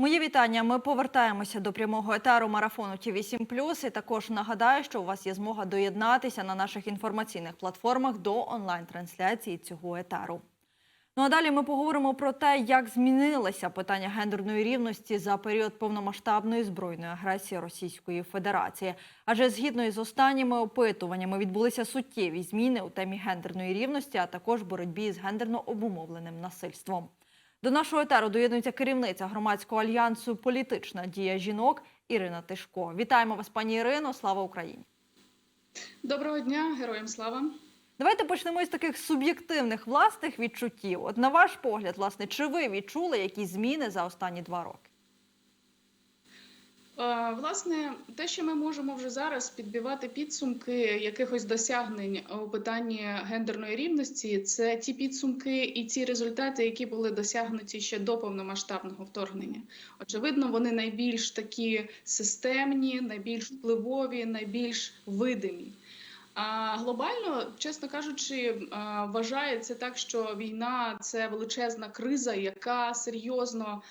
Мої вітання. Ми повертаємося до прямого етеру марафону ті 7 І також нагадаю, що у вас є змога доєднатися на наших інформаційних платформах до онлайн-трансляції цього етеру. Ну а далі ми поговоримо про те, як змінилося питання гендерної рівності за період повномасштабної збройної агресії Російської Федерації. Адже згідно із останніми опитуваннями відбулися суттєві зміни у темі гендерної рівності, а також боротьбі з гендерно обумовленим насильством. До нашого етеру доєднується керівниця громадського альянсу Політична дія жінок Ірина Тишко. Вітаємо вас, пані Ірино. Слава Україні! Доброго дня, героям слава. Давайте почнемо із таких суб'єктивних власних відчуттів. От на ваш погляд, власне, чи ви відчули якісь зміни за останні два роки? Е, Власне, те, що ми можемо вже зараз підбивати підсумки якихось досягнень у питанні гендерної рівності, це ті підсумки і ті результати, які були досягнуті ще до повномасштабного вторгнення. Очевидно, вони найбільш такі системні, найбільш впливові, найбільш видимі. А глобально, чесно кажучи, вважається так, що війна це величезна криза, яка серйозно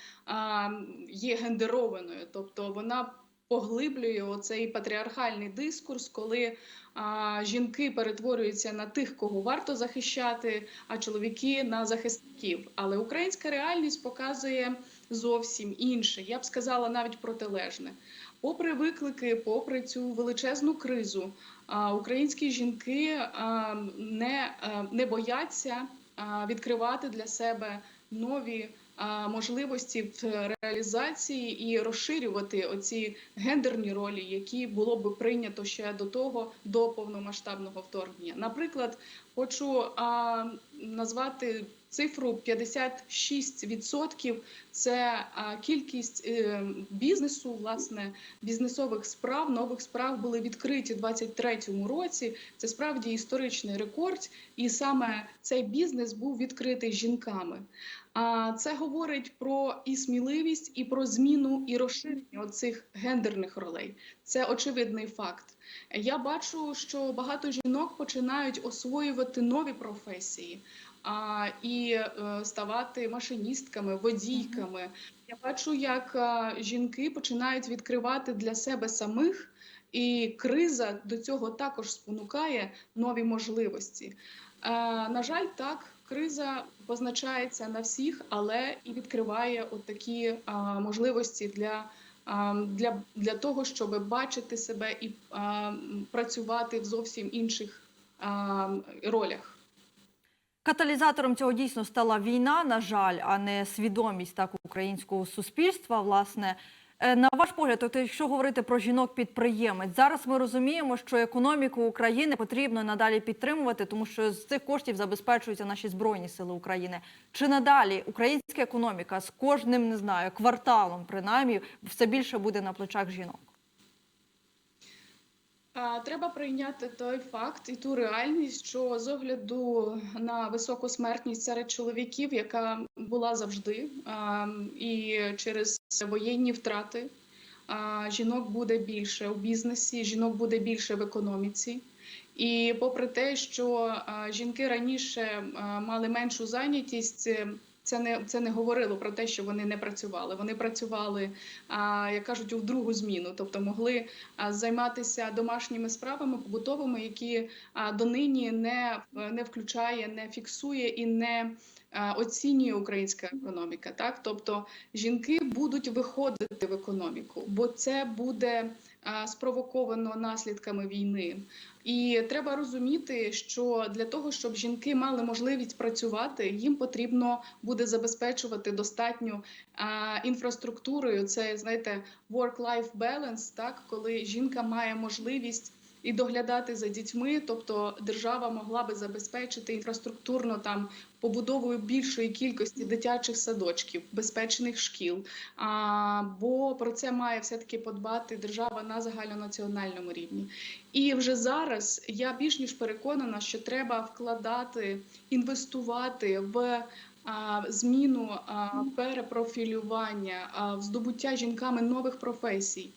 є гендерованою, тобто вона поглиблює оцей патріархальний дискурс, коли а, жінки перетворюються на тих, кого варто захищати, а чоловіки на захисників. Але українська реальність показує зовсім інше. Я б сказала навіть протилежне. Попри виклики, попри цю величезну кризу, українські жінки не, не бояться відкривати для себе нові можливості в реалізації і розширювати оці гендерні ролі, які було би прийнято ще до того, до повномасштабного вторгнення. Наприклад, хочу назвати цифру 56% – це кількість е, бізнесу, власне, бізнесових справ, нових справ були відкриті у 2023 році. Це справді історичний рекорд, і саме цей бізнес був відкритий жінками. А це говорить про і сміливість, і про зміну і розширення цих гендерних ролей. Це очевидний факт. Я бачу, що багато жінок починають освоювати нові професії а, і е, ставати машиністками, водійками. Я бачу, як е, жінки починають відкривати для себе самих, і криза до цього також спонукає нові можливості. Е, на жаль, так. Криза позначається на всіх, але і відкриває от такі а, можливості для, а, для, для того, щоб бачити себе і а, працювати в зовсім інших а, ролях. Каталізатором цього дійсно стала війна, на жаль, а не свідомість так українського суспільства. Власне, Е, на ваш погляд, от якщо говорити про жінок-підприємець, зараз ми розуміємо, що економіку України потрібно надалі підтримувати, тому що з цих коштів забезпечуються наші збройні сили України. Чи надалі українська економіка з кожним не знаю кварталом, принаймні, все більше буде на плечах жінок? Треба прийняти той факт і ту реальність, що з огляду на високу смертність серед чоловіків, яка була завжди, і через воєнні втрати жінок буде більше у бізнесі, жінок буде більше в економіці. І попри те, що жінки раніше мали меншу зайнятість. Це не це не говорило про те, що вони не працювали. Вони працювали, як кажуть, у другу зміну, тобто могли займатися домашніми справами побутовими, які донині не, не включає, не фіксує і не оцінює українська економіка. Так, тобто жінки будуть виходити в економіку, бо це буде спровоковано наслідками війни. І треба розуміти, що для того, щоб жінки мали можливість працювати, їм потрібно буде забезпечувати достатню інфраструктурою. Це знаєте, work-life balance, так коли жінка має можливість. І доглядати за дітьми, тобто держава могла би забезпечити інфраструктурно там побудовою більшої кількості дитячих садочків, безпечних шкіл. А, Бо про це має все таки подбати держава на загальнонаціональному рівні. І вже зараз я більш ніж переконана, що треба вкладати, інвестувати в. Зміну перепрофілювання, здобуття жінками нових професій,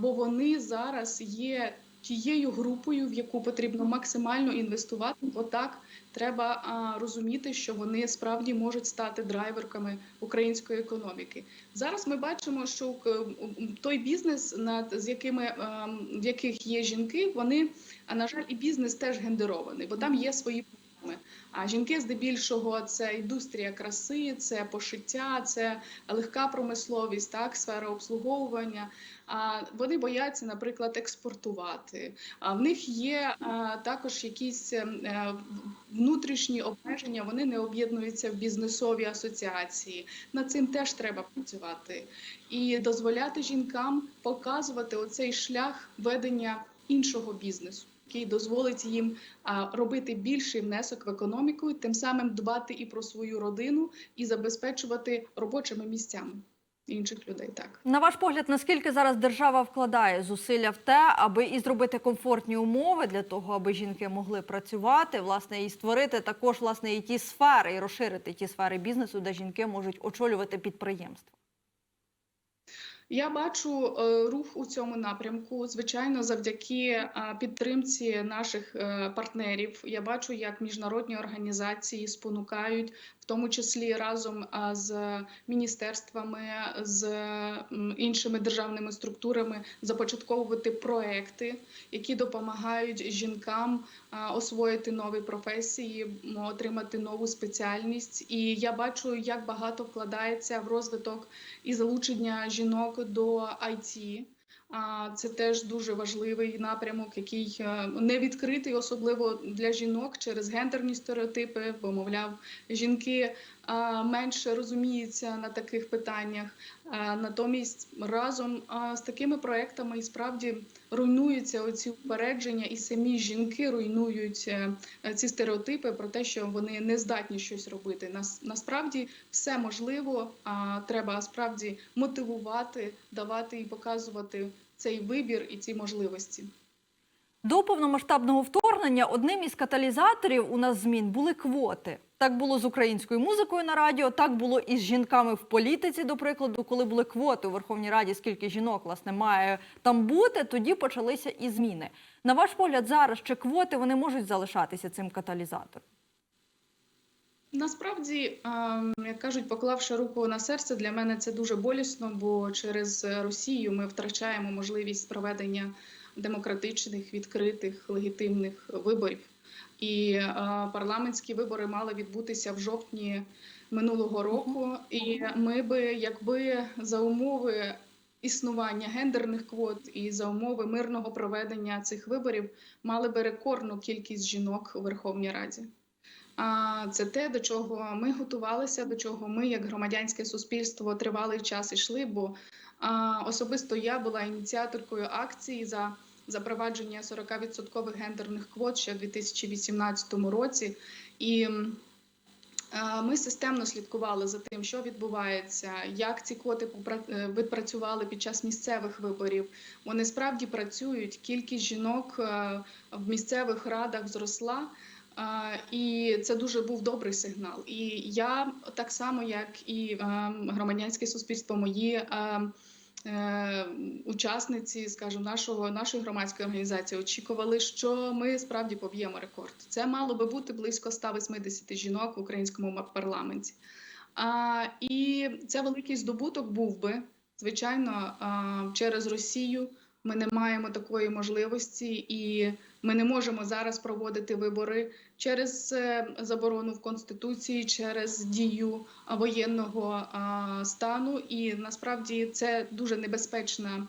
бо вони зараз є тією групою, в яку потрібно максимально інвестувати, бо так треба розуміти, що вони справді можуть стати драйверками української економіки. Зараз ми бачимо, що той бізнес, над з якими ем, в яких є жінки, вони а на жаль, і бізнес теж гендерований, бо там є свої. А жінки здебільшого це індустрія краси, це пошиття, це легка промисловість, так, сфера обслуговування. А вони бояться, наприклад, експортувати. А в них є також якісь е, внутрішні обмеження. Вони не об'єднуються в бізнесові асоціації. Над цим теж треба працювати і дозволяти жінкам показувати оцей шлях ведення іншого бізнесу. Який дозволить їм робити більший внесок в економіку, тим самим дбати і про свою родину, і забезпечувати робочими місцями інших людей. Так На ваш погляд, наскільки зараз держава вкладає зусилля в те, аби і зробити комфортні умови для того, аби жінки могли працювати, власне, і створити також власне і ті сфери, і розширити ті сфери бізнесу, де жінки можуть очолювати підприємства? Я бачу е, рух у цьому напрямку, звичайно, завдяки е, підтримці наших е, партнерів. Я бачу, як міжнародні організації спонукають, в тому числі разом з міністерствами, з іншими державними структурами, започатковувати проекти, які допомагають жінкам освоїти нові професії, отримати нову спеціальність. І я бачу, як багато вкладається в розвиток і залучення жінок до IT. Це теж дуже важливий напрямок, який е, не відкритий, особливо для жінок через гендерні стереотипи, бо мовляв, жінки менше розуміються на таких питаннях. Натомість разом з такими проектами і справді руйнуються оці упередження, і самі жінки руйнують е, ці стереотипи про те, що вони не здатні щось робити. Нас насправді все можливо. А треба справді мотивувати, давати і показувати цей вибір і ці можливості. До повномасштабного вторгнення одним із каталізаторів у нас змін були квоти. Так було з українською музикою на радіо, так було і з жінками в політиці, до прикладу, коли були квоти у Верховній Раді, скільки жінок власне має там бути, тоді почалися і зміни. На ваш погляд, зараз чи квоти вони можуть залишатися цим каталізатором? Насправді, ем, як кажуть, поклавши руку на серце, для мене це дуже болісно, бо через Росію ми втрачаємо можливість проведення демократичних, відкритих, легітимних виборів. І е, парламентські вибори мали відбутися в жовтні минулого року. І ми би, якби за умови існування гендерних квот і за умови мирного проведення цих виборів, мали би рекордну кількість жінок у Верховній Раді. Це те, до чого ми готувалися, до чого ми, як громадянське суспільство, тривалий час йшли. Бо особисто я була ініціаторкою акції за запровадження 40% гендерних квот ще в 2018 році. І ми системно слідкували за тим, що відбувається, як ці квоти е, відпрацювали під час місцевих виборів. Вони справді працюють. Кількість жінок е, в місцевих радах зросла. І це дуже був добрий сигнал. І я так само, як і громадянське суспільство, мої е, учасниці, скажімо, нашого нашої громадської організації очікували, що ми справді поб'ємо рекорд. Це мало би бути близько 180 жінок в українському парламенті. І це великий здобуток був би звичайно через Росію. Ми не маємо такої можливості, і ми не можемо зараз проводити вибори через е, заборону в конституції, через дію воєнного стану. І насправді це дуже небезпечна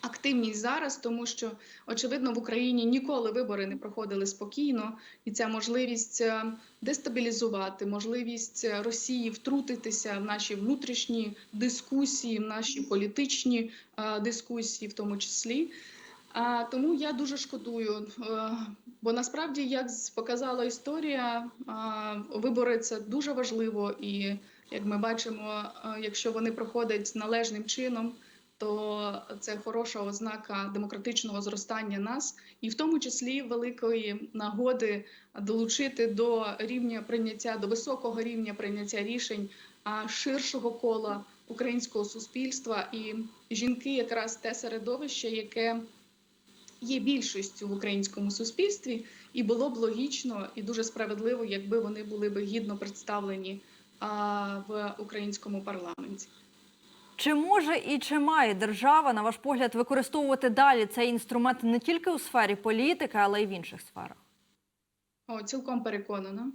активність зараз, тому що очевидно в Україні ніколи вибори не проходили спокійно, і ця можливість е, дестабілізувати, можливість е, Росії втрутитися в наші внутрішні дискусії, в наші політичні е, дискусії, в тому числі. А, тому я дуже шкодую, бо насправді, як показала історія, вибори це дуже важливо, і як ми бачимо, якщо вони проходять належним чином, то це хороша ознака демократичного зростання нас, і в тому числі великої нагоди долучити до рівня прийняття до високого рівня прийняття рішень ширшого кола українського суспільства і жінки, якраз те середовище, яке є більшістю в українському суспільстві, і було б логічно і дуже справедливо, якби вони були б гідно представлені в українському парламенті. Чи може і чи має держава, на ваш погляд, використовувати далі цей інструмент не тільки у сфері політики, але й в інших сферах? О, цілком переконана.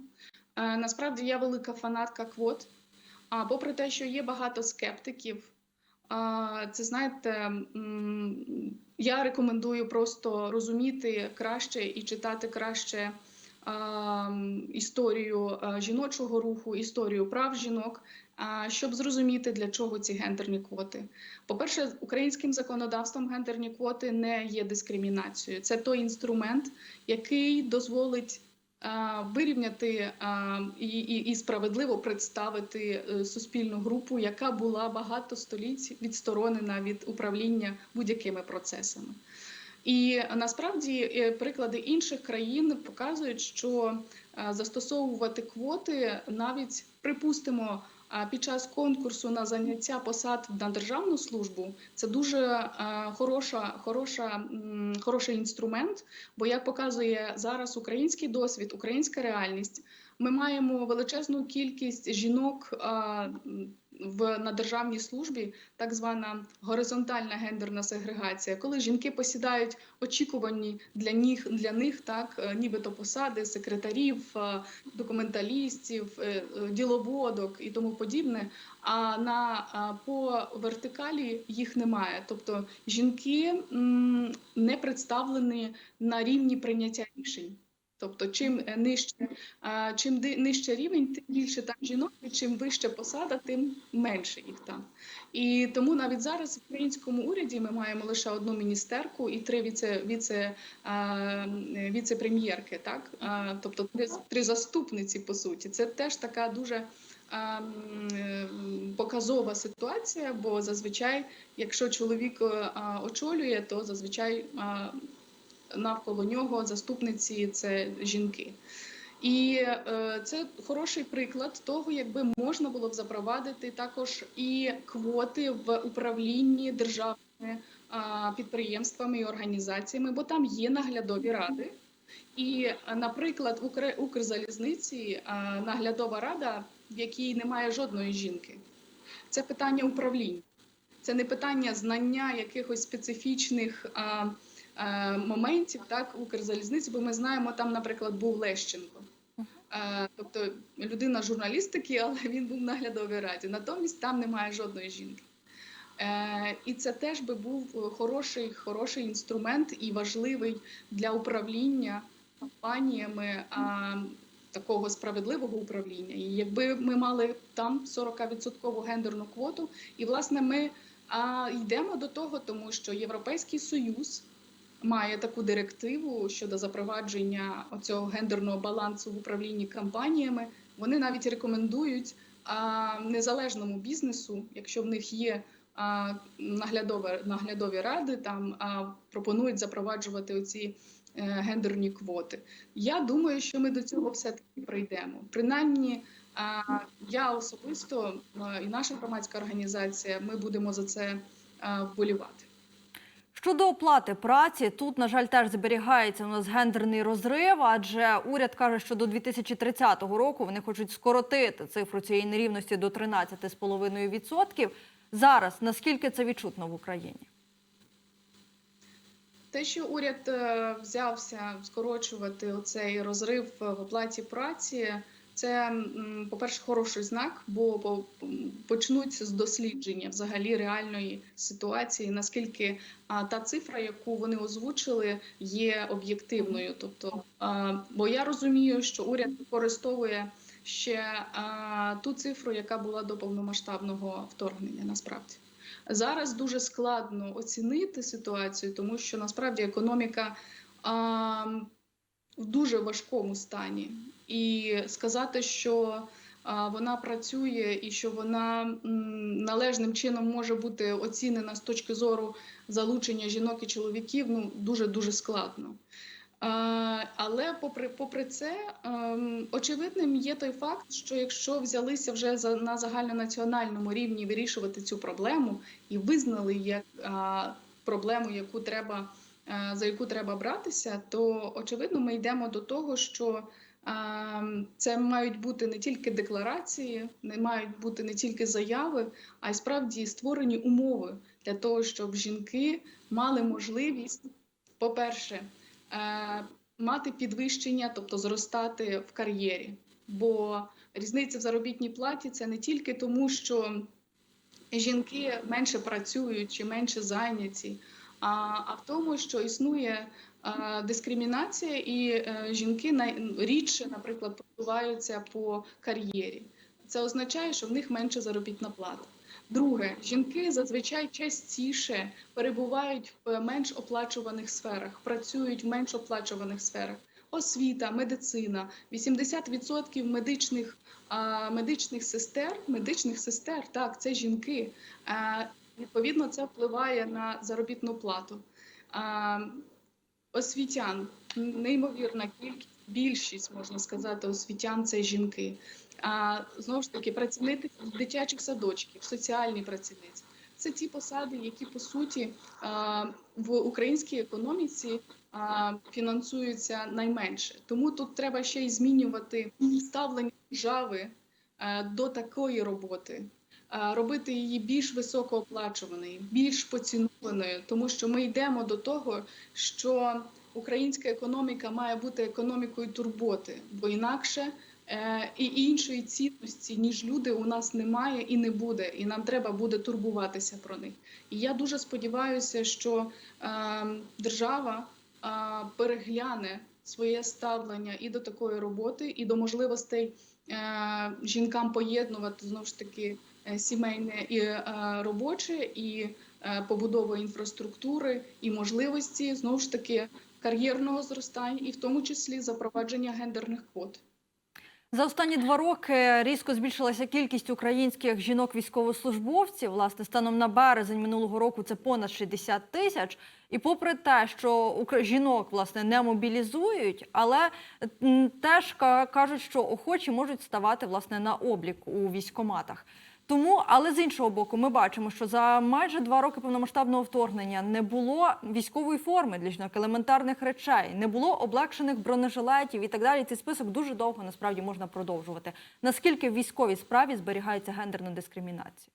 Е, насправді я велика фанатка квот. А попри те, що є багато скептиків, а, це знаєте, я рекомендую просто розуміти краще і читати краще історію а, жіночого руху, історію прав жінок, щоб зрозуміти, для чого ці гендерні квоти. По-перше, українським законодавством гендерні квоти не є дискримінацією. Це той інструмент, який дозволить вирівняти і, і, і справедливо представити е, суспільну групу, яка була багато століть відсторонена від управління будь-якими процесами. І насправді е, приклади інших країн показують, що е, застосовувати квоти навіть припустимо. А, Під час конкурсу на заняття посад на державну службу це дуже е, хороша, хороша, хороший інструмент. Бо як показує зараз український досвід, українська реальність, ми маємо величезну кількість жінок м, в на державній службі, так звана горизонтальна гендерна сегрегація, коли жінки посідають очікувані для них для них так, е, нібито посади секретарів, е, документалістів, е, діловодок і тому подібне. А на по вертикалі їх немає. Тобто жінки не представлені на рівні прийняття рішень. Тобто, чим е, нижче, чим нижче рівень, тим більше там жінок, і чим вище посада, тим менше їх там. І тому навіть зараз в українському уряді ми маємо лише одну міністерку і три віце, віце, віце-прем'єрки, так? Тобто три, три заступниці, по суті. Це теж така дуже е, показова ситуація, бо зазвичай, якщо чоловік е, очолює, то зазвичай навколо нього заступниці це жінки. І е, це хороший приклад того, якби можна було б запровадити також і квоти в управлінні державними підприємствами і організаціями, бо там є наглядові ради. І, наприклад, Укр... Укрзалізниці наглядова рада, в якій немає жодної жінки. Це питання управління, це не питання знання якихось специфічних моментів, так, Укрзалізниці, бо ми знаємо, там, наприклад, був Лещенко. Е, Тобто людина журналістики, але він був в наглядовій раді. Натомість там немає жодної жінки. Е, І це теж би був хороший, хороший інструмент і важливий для управління компаніями а, такого справедливого управління. І якби ми мали там 40% гендерну квоту, і власне ми а, йдемо до того, тому що Європейський Союз має таку директиву щодо запровадження оцього гендерного балансу в управлінні компаніями. Вони навіть рекомендують а, незалежному бізнесу, якщо в них є наглядові, наглядові ради, там пропонують запроваджувати оці е, гендерні квоти. Я думаю, що ми до цього все таки прийдемо. Принаймні, я особисто і наша громадська організація, ми будемо за це вболівати. Щодо оплати праці, тут, на жаль, теж зберігається у нас гендерний розрив, адже уряд каже, що до 2030 року вони хочуть скоротити цифру цієї нерівності до 13,5%. Зараз наскільки це відчутно в Україні? Те, що уряд е, взявся скорочувати оцей розрив в оплаті праці, це, по-перше, хороший знак, бо по- м, з дослідження взагалі реальної ситуації, наскільки та цифра, яку вони озвучили, є об'єктивною. Тобто, бо я розумію, що уряд використовує ще ту цифру, яка була до повномасштабного вторгнення, насправді. Зараз дуже складно оцінити ситуацію, тому що насправді економіка в дуже важкому стані. І сказати, що вона працює і що вона належним чином може бути оцінена з точки зору залучення жінок і чоловіків, ну дуже дуже складно. Але попри попри це, ем, очевидним є той факт, що якщо взялися вже за на загальнонаціональному рівні вирішувати цю проблему і визнали як проблему, яку треба за яку треба братися, то очевидно ми йдемо до того, що е, це мають бути не тільки декларації, не мають бути не тільки заяви, а й справді створені умови для того, щоб жінки мали можливість, по-перше, е, мати підвищення, тобто зростати в кар'єрі. Бо різниця в заробітній платі це не тільки тому, що жінки менше працюють чи менше зайняті, а, в тому, що існує а, дискримінація, і е, жінки най- рідше, наприклад, просуваються по кар'єрі. Це означає, що в них менше заробітна плата. Друге, жінки зазвичай частіше перебувають в менш оплачуваних сферах, працюють в менш оплачуваних сферах. Освіта, медицина, 80% медичних, а, медичних сестер, медичних сестер, так, це жінки. А, відповідно, це впливає на заробітну плату. Освітян, неймовірна кількість, більшість, можна сказати, освітян це жінки. А знову ж таки, працівники дитячих садочків, соціальні працівниці. Це ті посади, які по суті в українській економіці фінансуються найменше. Тому тут треба ще й змінювати ставлення держави до такої роботи, робити її більш високооплачуваною, більш поцінованою, тому що ми йдемо до того, що українська економіка має бути економікою турботи, бо інакше. Е, І іншої цінності, ніж люди, у нас немає і не буде, і нам треба буде турбуватися про них. І я дуже сподіваюся, що е, держава е, перегляне своє ставлення і до такої роботи, і до можливостей е, жінкам поєднувати знову ж таки е, сімейне і е, робоче, і е, побудову інфраструктури, і можливості знову ж таки кар'єрного зростання, і в тому числі запровадження гендерних квот. За останні два роки різко збільшилася кількість українських жінок-військовослужбовців. Власне, станом на березень минулого року це понад 60 тисяч. І попри те, що жінок власне не мобілізують, але теж кажуть, що охочі можуть ставати власне на облік у військоматах. Тому, але з іншого боку, ми бачимо, що за майже два роки повномасштабного вторгнення не було військової форми для жінок, елементарних речей, не було облегшених бронежилетів і так далі. Цей список дуже довго насправді можна продовжувати. Наскільки в військовій справі зберігається гендерна дискримінація?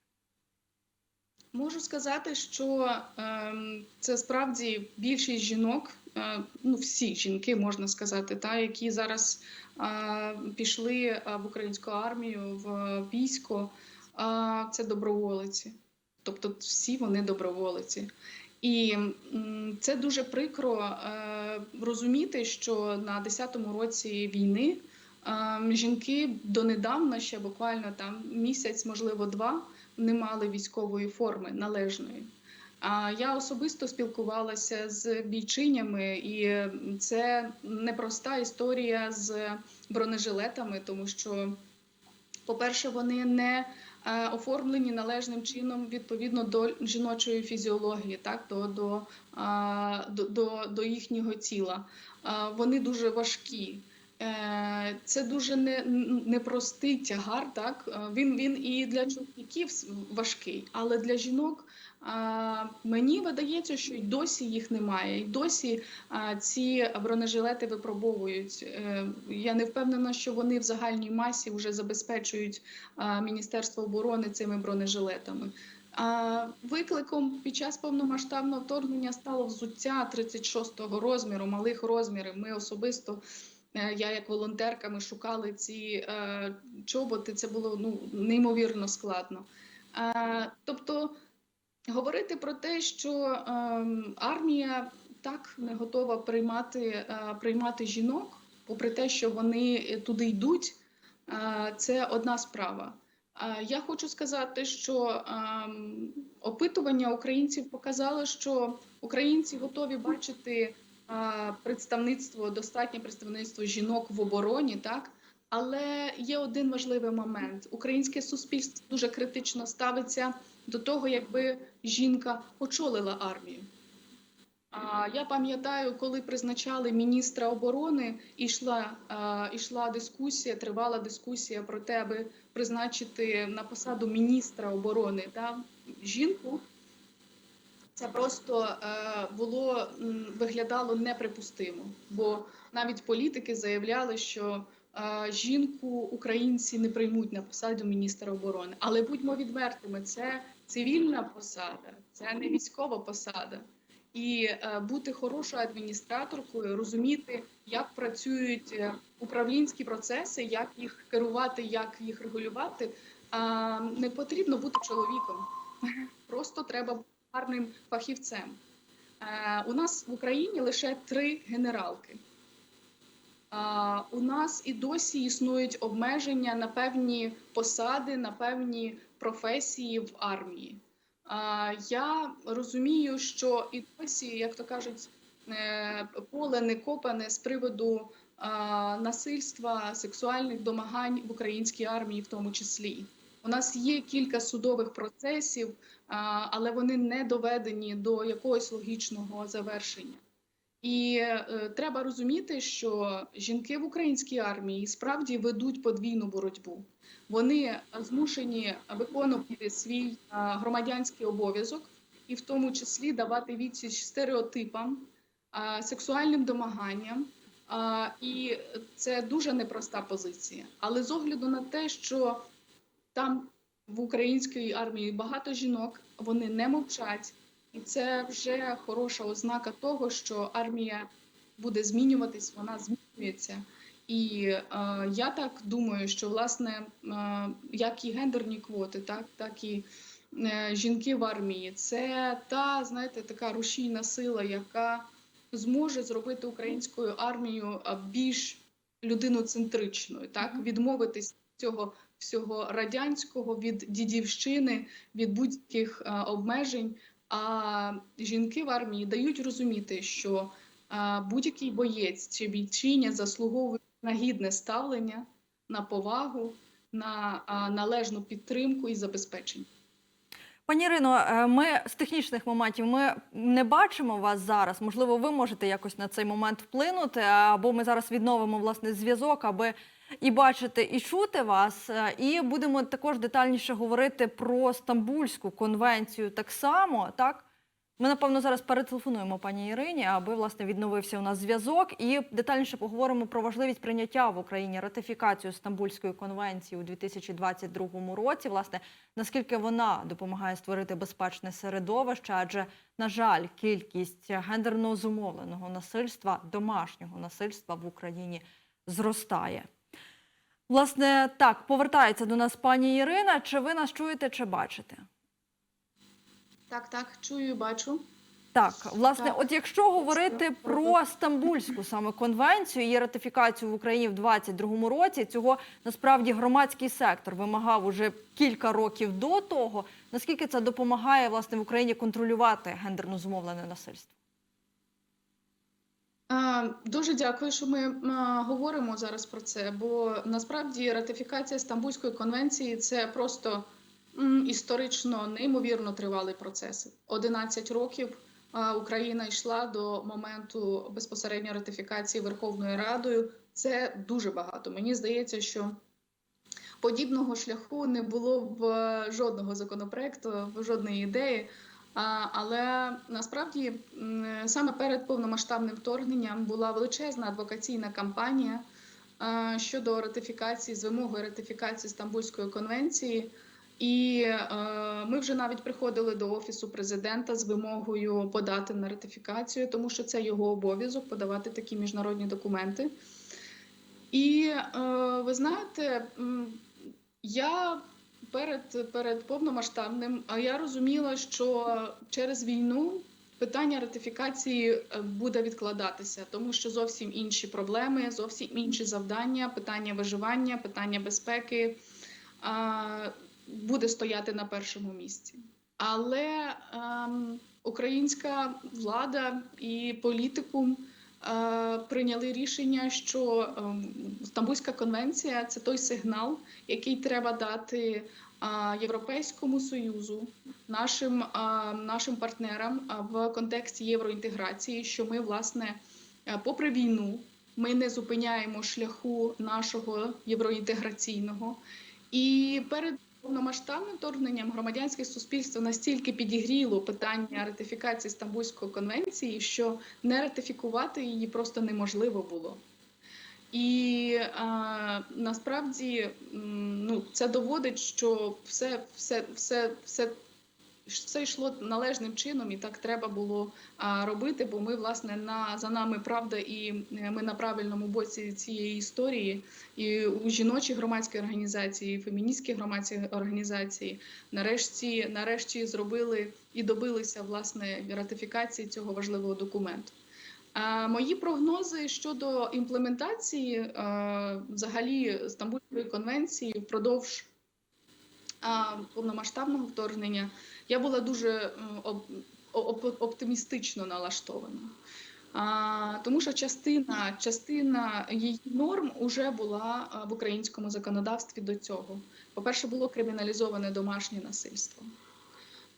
Можу сказати, що ем, це справді більшість жінок, е, ну всі жінки можна сказати, та які зараз е, пішли е, в українську армію, в військо, е, це доброволиці. Тобто всі вони доброволиці. І це дуже прикро е, розуміти, що на 10-му році війни е, жінки донедавна, ще буквально там місяць, можливо, два не мали військової форми належної. А я особисто спілкувалася з бійчинями, і це непроста історія з бронежилетами, тому що, по-перше, вони не оформлені належним чином відповідно до жіночої фізіології, так до, до, до, до, до їхнього тіла. Вони дуже важкі. Е, Це дуже не, непростий тягар. Так Е, він він і для чоловіків важкий, але для жінок мені видається, що й досі їх немає, і досі ці бронежилети випробовують. Е, Я не впевнена, що вони в загальній масі вже забезпечують Міністерство оборони цими бронежилетами. Викликом під час повномасштабного вторгнення стало взуття 36-го розміру, малих розмірів. Ми особисто. Е, Я як волонтерка, ми шукали ці е, чоботи. Це було ну неймовірно складно. Е, тобто говорити про те, що е, армія так не готова приймати, приймати жінок, попри те, що вони туди йдуть, це одна справа. Я хочу сказати, що ем, опитування українців показало, що українці готові бачити представництво, достатнє представництво жінок в обороні, так але є один важливий момент: українське суспільство дуже критично ставиться до того, якби жінка очолила армію. А я пам'ятаю, коли призначали міністра оборони, ішла, а, ішла дискусія, тривала дискусія про те, аби призначити на посаду міністра оборони та жінку. Це просто е, було виглядало неприпустимо, бо навіть політики заявляли, що е, жінку українці не приймуть на посаду міністра оборони. Але будьмо відвертими, це цивільна посада, це не військова посада. І е, бути хорошою адміністраторкою, розуміти, як працюють управлінські процеси, як їх керувати, як їх регулювати. Не потрібно бути чоловіком. Просто треба гарним фахівцем. Е, у нас в Україні лише три генералки. А, у нас і досі існують обмеження на певні посади, на певні професії в армії. Я розумію, що і досі, як то кажуть, е, поле не копане з приводу насильства, сексуальних домагань в українській армії, в тому числі. У нас є кілька судових процесів, але вони не доведені до якогось логічного завершення. І е, треба розуміти, що жінки в українській армії справді ведуть подвійну боротьбу. Вони змушені виконувати свій громадянський обов'язок, і в тому числі давати відсіч стереотипам, сексуальним домаганням. І це дуже непроста позиція. Але з огляду на те, що там в українській армії багато жінок, вони не мовчать. І це вже хороша ознака того, що армія буде змінюватись, вона змінюється. І е, я так думаю, що власне е, як і гендерні квоти, так, так і е, жінки в армії, це та знаєте, така рушійна сила, яка зможе зробити українську армію більш людиноцентричною, так відмовитись від цього всього радянського від дідівщини, від будь-яких е, обмежень. А жінки в армії дають розуміти, що а, будь-який боєць чи бійчиня заслуговує на гідне ставлення, на повагу, на а, належну підтримку і забезпечення. Пані Ірино, е, ми з технічних моментів ми не бачимо вас зараз. Можливо, ви можете якось на цей момент вплинути, або ми зараз відновимо власне зв'язок, аби і бачити, і чути вас. Е, І будемо також детальніше говорити про Стамбульську конвенцію. Так само, так ми напевно зараз перетелефонуємо пані Ірині, аби власне відновився у нас зв'язок, і детальніше поговоримо про важливість прийняття в Україні ратифікацію Стамбульської конвенції у 2022 році. Власне, наскільки вона допомагає створити безпечне середовище, адже на жаль, кількість гендерно зумовленого насильства, домашнього насильства в Україні зростає. Власне, так повертається до нас пані Ірина. Чи ви нас чуєте, чи бачите? Так, так, чую, бачу. Так, власне, Так. от якщо говорити про Стамбульську саме конвенцію, її ратифікацію в Україні в 2022 році, цього насправді громадський сектор вимагав уже кілька років до того. Наскільки це допомагає власне в Україні контролювати гендерно зумовлене насильство? Дуже дякую, що ми говоримо зараз про це. Бо насправді ратифікація Стамбульської конвенції це просто історично неймовірно тривалий процес. 11 років Україна йшла до моменту безпосередньо ратифікації Верховною Радою. Це дуже багато. Мені здається, що подібного шляху не було в жодного законопроекту, в жодної ідеї. Але насправді саме перед повномасштабним вторгненням була величезна адвокаційна кампанія щодо ратифікації з вимогою ратифікації Стамбульської конвенції. І е, ми вже навіть приходили до офісу президента з вимогою подати на ратифікацію, тому що це його обов'язок подавати такі міжнародні документи. І е, ви знаєте, я перед, перед повномасштабним, а я розуміла, що через війну питання ратифікації е, буде відкладатися, тому що зовсім інші проблеми, зовсім інші завдання, питання виживання, питання безпеки буде стояти на першому місці. Але ем, українська влада і політикум прийняли рішення, що ем, Стамбульська конвенція це той сигнал, який треба дати Європейському Союзу, нашим, нашим партнерам в контексті євроінтеграції, що ми, власне, е, попри війну, ми не зупиняємо шляху нашого євроінтеграційного. І перед повномасштабним вторгненням громадянське суспільство настільки підігріло питання ратифікації Стамбульської конвенції, що не ратифікувати її просто неможливо було. І а, насправді ну, це доводить, що все, все, все, все, все йшло належним чином, і так треба було робити. Бо ми, власне, на за нами правда, і е, ми на правильному боці цієї історії. І у жіночі громадські організації, і феміністські громадські організації нарешті, нарешті зробили і добилися власне ратифікації цього важливого документу. Мої прогнози щодо імплементації взагалі Стамбульської конвенції впродовж повномасштабного вторгнення я була дуже оптимістично налаштована. А, тому що частина, частина її норм вже була в українському законодавстві до цього. По-перше, було криміналізоване домашнє насильство.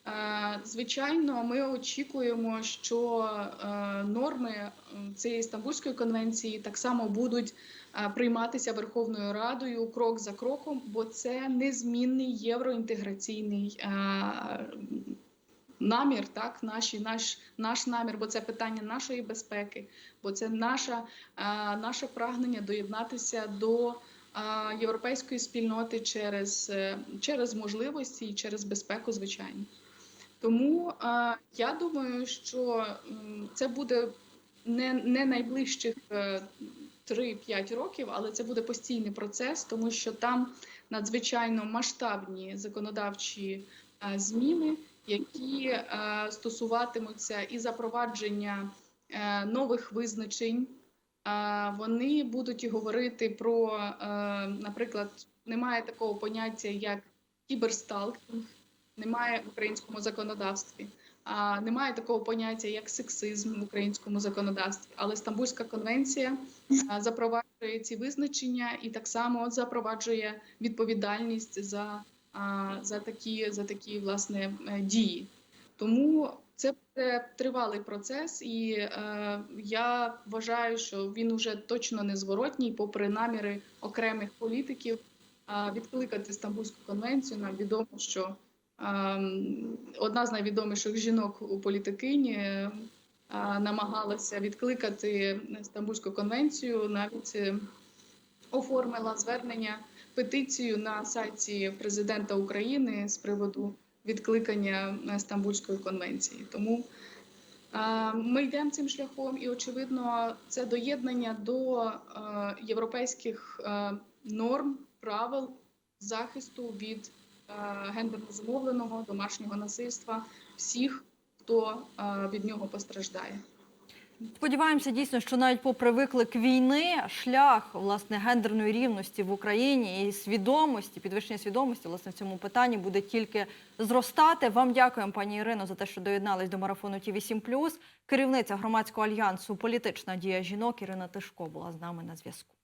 Е, Звичайно, ми очікуємо, що е, норми цієї Стамбульської конвенції так само будуть прийматися Верховною Радою крок за кроком, бо це незмінний євроінтеграційний намір, так, наші, наш, наш намір, бо це питання нашої безпеки, бо це наша, наше прагнення доєднатися до. Європейської спільноти через, е, через можливості і через безпеку, звичайно. Тому я думаю, що це буде не, не найближчих е, 3-5 років, але це буде постійний процес, тому що там надзвичайно масштабні законодавчі е, зміни, які е, стосуватимуться і запровадження е, нових визначень. Вони будуть говорити про, наприклад, немає такого поняття як кіберсталкінг, немає в українському законодавстві. Немає такого поняття як сексизм в українському законодавстві, але Стамбульська конвенція запроваджує ці визначення і так само запроваджує відповідальність за, за такі за такі власне е, дії. Тому це тривалий процес, і е, я вважаю, що він уже точно незворотній, попри наміри окремих політиків а, відкликати Стамбульську конвенцію. Нам відомо, що Одна з найвідоміших жінок у політикині е, намагалася відкликати Стамбульську конвенцію, навіть е, оформила звернення, петицію на сайті президента України з приводу відкликання е, Стамбульської конвенції. Тому ми йдемо цим шляхом, і очевидно, це доєднання до європейських норм, правил захисту від гендерно зумовленого домашнього насильства всіх, хто е, від нього постраждає. Сподіваємося дійсно, що навіть попри виклик війни, шлях власне гендерної рівності в Україні і свідомості, підвищення свідомості власне в цьому питанні буде тільки зростати. Вам дякуємо, пані Ірино, за те, що доєднались до марафону Ті 8 Керівниця громадського альянсу Політична дія жінок Ірина Тишко була з нами на зв'язку.